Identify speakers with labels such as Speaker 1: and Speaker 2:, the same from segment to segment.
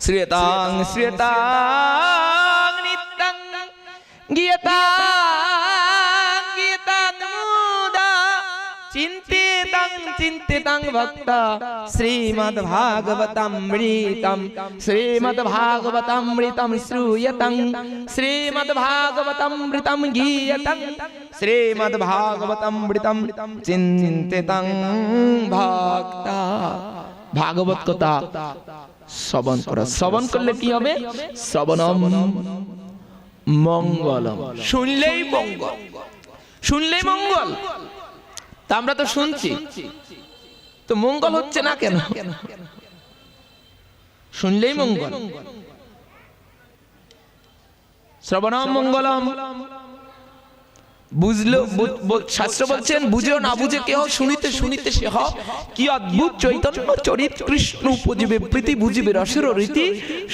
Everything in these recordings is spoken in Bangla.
Speaker 1: শ্রিয়তাং শ্রিয়তাং নিত্যং গীয়তাং গীয়তাং মুদা চিন্তিতাং চিন্তিতাং ভক্ত শ্রীমদ্ ভাগবতামৃতম শ্রীমদ্ ভাগবতামৃতম শ্রূয়তং শ্রীমদ্ ভাগবতামৃতম গীয়তং শ্রীমদ্ ভাগবতামৃতম চিন্তিতং ভক্ত ভাগবত কথা শ্রবণ করা। শ্রবণ করলে কি হবে? শ্রবণম মঙ্গলম। শুনলেই মঙ্গল। শুনলেই মঙ্গল। তা আমরা তো শুনছি। তো মঙ্গল হচ্ছে না কেন? শুনলেই মঙ্গল। শ্রবণম মঙ্গলম। বুঝলো? শাস্ত্র বলছেন বুঝেও না বুঝে কেহ শুনিতে শুনিতে সে হ। কি অদ্ভুত চৈতন্য চরিত কৃষ্ণ উপজীবে প্রীতি বুঝিবে রসের রীতি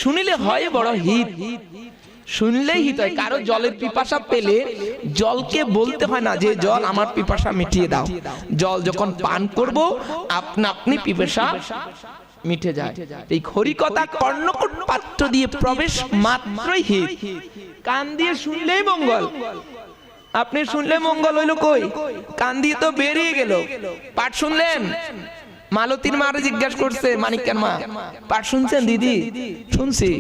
Speaker 1: শুনিলে হয় বড় হিত। শুনলেই হিত হয়। কারও জলের পিপাসা পেলে জলকে বলতে হয় না যে জল আমার পিপাসা মিটিয়ে দাও। জল যখন পান করব আপনা আপনি পিপাসা মিটে যায়। এই হরিকথা কর্ণকট পাত্র দিয়ে প্রবেশ মাত্রই হিত। কান দিয়ে শুনলেই মঙ্গল। আপনি শুনলে মঙ্গল হইল কই? কান দিয়ে তো বেরিয়ে গেল। পাঠ শুনলেন? মালতীর মার জিজ্ঞাসা করছে মানিকের মা পাঠ শুনছেন দিদি? শুনছি।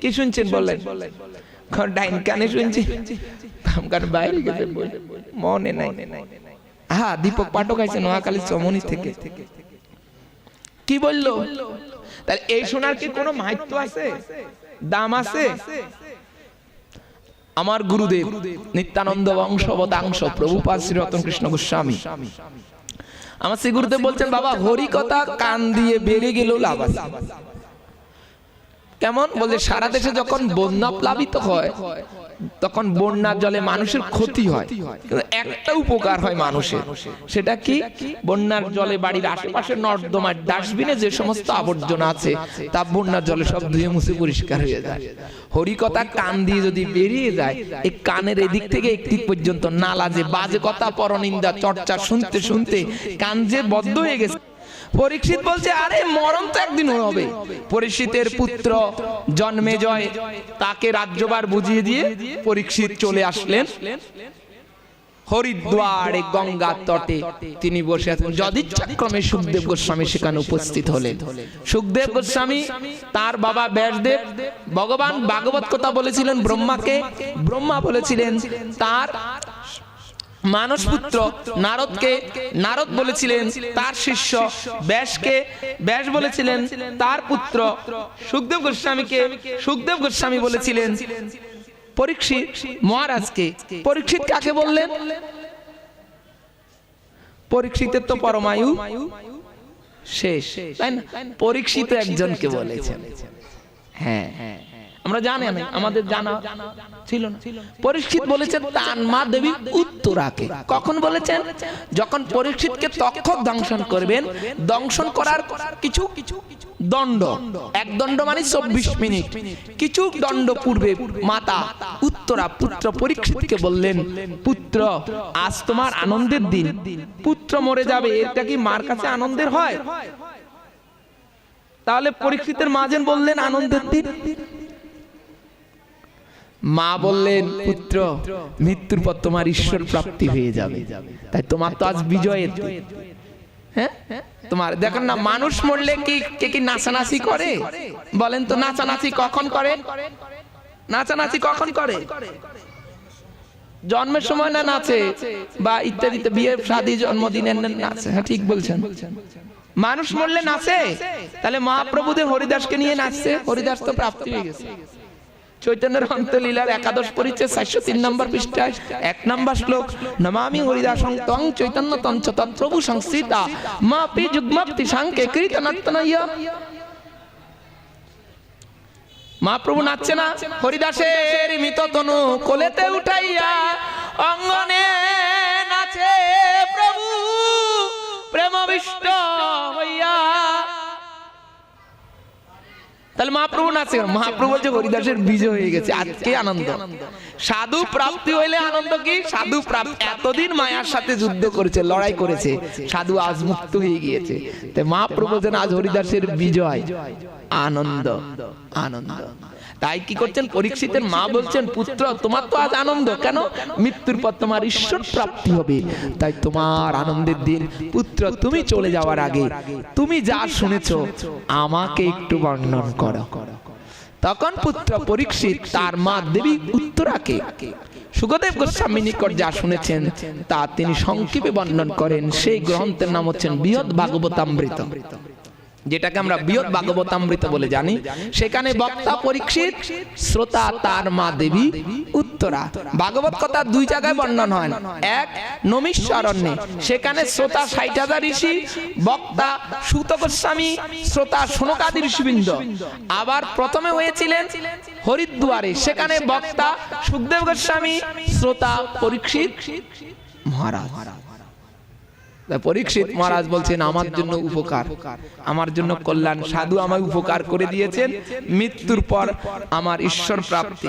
Speaker 1: কি শুনছেন বললেন ডাইন কানে শুনছি। কানে বাইরে গেছে। মনে নাই। হ্যাঁ দীপক পাঠক আছে নোয়াখালী চমনি থেকে। কি বলল? তাহলে এই শোনার কি কোনো মাহাত্য আছে? দাম আছে। আমার গুরুদেব নিত্যানন্দ বংশ বংশবদাংশ প্রভুপাল শ্রী রতন কৃষ্ণ গোস্বামী। আমার শ্রী গুরুদেব বলছেন, বাবা হরি কথা কান দিয়ে বেড়ে গেল লাভ আছে। কেমন? বলছে সারা দেশে যখন বন্যা প্লাবিত হয় তখন বন্যার জলে মানুষের ক্ষতি হয়। কিন্তু একটা উপকার হয় মানুষের। সেটা কি? বন্যার জলে বাড়ির আশেপাশে নর্দমার ডাস্টবিনে যে সমস্ত আবর্জনা আছে তা বন্যার জলে সব ধুয়ে মুছে পরিষ্কার হয়ে যায়। হরিকথা কান দিয়ে যদি বেরিয়ে যায় এই কানের এদিক থেকে একটি পর্যন্ত নালা যে বাজে কথা পরনিন্দা চর্চা শুনতে শুনতে কান যে বদ্ধ হয়ে গেছে। পরীক্ষিত বলছে আরে মরণ তো একদিন হবে। পরীক্ষিতের পুত্র জন্মে জয় তাকে রাজ্যবার বুঝিয়ে দিয়ে পরীক্ষিত চলে আসলেন। হরিদ্বারে গঙ্গা তটে তিনি বসে আছেন। যদিচ্ছাক্রমে সুখদেব গোস্বামী সেখানে উপস্থিত হলেন। সুখদেব গোস্বামী তার বাবা ব্যাসদেব ভগবান ভাগবত কথা বলেছিলেন ব্রহ্মাকে। ব্রহ্মা বলেছিলেন তার মানস পুত্র নারদকে নারদ বলেছিলেন তার শিষ্য ব্যাসকে ব্যাস বলেছিলেন তার পুত্র সুখদেব গোস্বামীকে সুখদেব গোস্বামী বলেছিলেন। পরীক্ষিত মহারাজকে পরীক্ষিত কাকে বললেন? পরীক্ষিতের তো পরমায়ু শেষ তাই না? পরীক্ষিত একজনকে বলেছেন। হ্যাঁ। আমরা জানি না আমাদের জানা ছিল না। পরীক্ষিত বলেছেন তার মা দেবী উত্তরাকে। কখন বলেছেন? যখন পরীক্ষিতকে তক্ষক দংশন করবেন দংশন করার কিছু কিছু দণ্ড। এক দণ্ড মানে চব্বিশ মিনিট। কিছু দণ্ড পূর্বে মাতা উত্তরা পুত্র পরীক্ষিতকে বললেন পুত্র আজ তোমার আনন্দের দিন। পুত্র মরে যাবে এটা কি মার কাছে আনন্দের হয়? তাহলে পরীক্ষিতের মাঝেন বললেন আনন্দের দিন। মা বললেন, পুত্র, মৃত্যুর পর তোমার ঈশ্বর প্রাপ্তি হয়ে যাবে। তাই তোমার তো আজ বিজয়ের হ্যাঁ? তোমার, দেখেন না, মানুষ মরলে কি, কে কি নাচানাচি করে? বলেন তো, নাচানাচি কখন করে? নাচানাচি কখন করে? জন্মের সময় না নাচে? বা ইত্যাদিতে বিয়ে, শাদী জন্মদিনের নাচে? হ্যাঁ ঠিক বলছেন। মানুষ মরলে নাচে? তাহলে মহাপ্রভুদের হরিদাসকে নিয়ে নাচছে? হরিদাস তো প্রাপ্তি হয়ে গেছে। চৈতন্যের অন্তলীলার একাদশ পরিচয় চারশো তিন নম্বর পৃষ্ঠায়। এক নম্বর শ্লোক, নমামি হরিদাসং তং চৈতন্য তঞ্চ তৎপ্রভু সংস্থিতা মা যুগ্মাপ্তি সাংকে কীর্তনাত্মনয় মহাপ্রভু নাচছে না, হরিদাসের মৃত তনু কোলেতে উঠাইয়া অঙ্গনে নাচে প্রভু, প্রেমবিষ্ট তাহলে মহাপ্রভু নাচে? মহাপ্রভু বলছে হরিদাসের বিজয় হয়ে গেছে। আজকে আনন্দ। সাধু প্রাপ্তি হইলে আনন্দ কি? সাধু প্রাপ্তি। এতদিন মায়ার সাথে যুদ্ধ করেছে, লড়াই করেছে। সাধু আজ মুক্ত হয়ে গিয়েছে। তাই মহাপ্রভু যেন আজ হরিদাসের বিজয়। আনন্দ। আনন্দ। তাই কি করছেন? পরীক্ষিতের মা বলছেন পুত্র তোমার তো আজ আনন্দ কেন? মৃত্যুর পর তোমার ঈশ্বর প্রাপ্তি হবে। তাই তোমার আনন্দের দিন। পুত্র তুমি চলে যাওয়ার আগে তুমি যা শুনেছ আমাকে একটু বর্ণন করো। তখন পুত্র পরীক্ষিত তার মা দেবী উত্তরাকে সুখদেব গোস্বামী নিকট যা শুনেছেন তা তিনি সংক্ষেপে বর্ণন করেন। সেই গ্রন্থের নাম হচ্ছেন বৃহৎ ভাগবতামৃত। যেটাকে আমরা বৃহৎ ভাগবতামৃত বলে জানি সেখানে বক্তা পরীক্ষিত শ্রোতা তার মা দেবী উত্তরা। ভাগবত কথা দুই জায়গায় বর্ণন হয়। এক নমিশ্বরণ্যে সেখানে শ্রোতা ষাট হাজার ঋষি বক্তা সুত গোস্বামী শ্রোতা সোনকাদি ঋষিবৃন্দ। আবার প্রথমে হয়েছিলেন হরিদ্বারে। সেখানে বক্তা সুখদেব গোস্বামী শ্রোতা পরীক্ষিত মহারাজ। পরীক্ষিত মহারাজ বলছেন আমার জন্য উপকার। আমার জন্য কল্যাণ সাধু আমায় উপকার করে দিয়েছেন মৃত্যুর পর আমার ঈশ্বর প্রাপ্তি।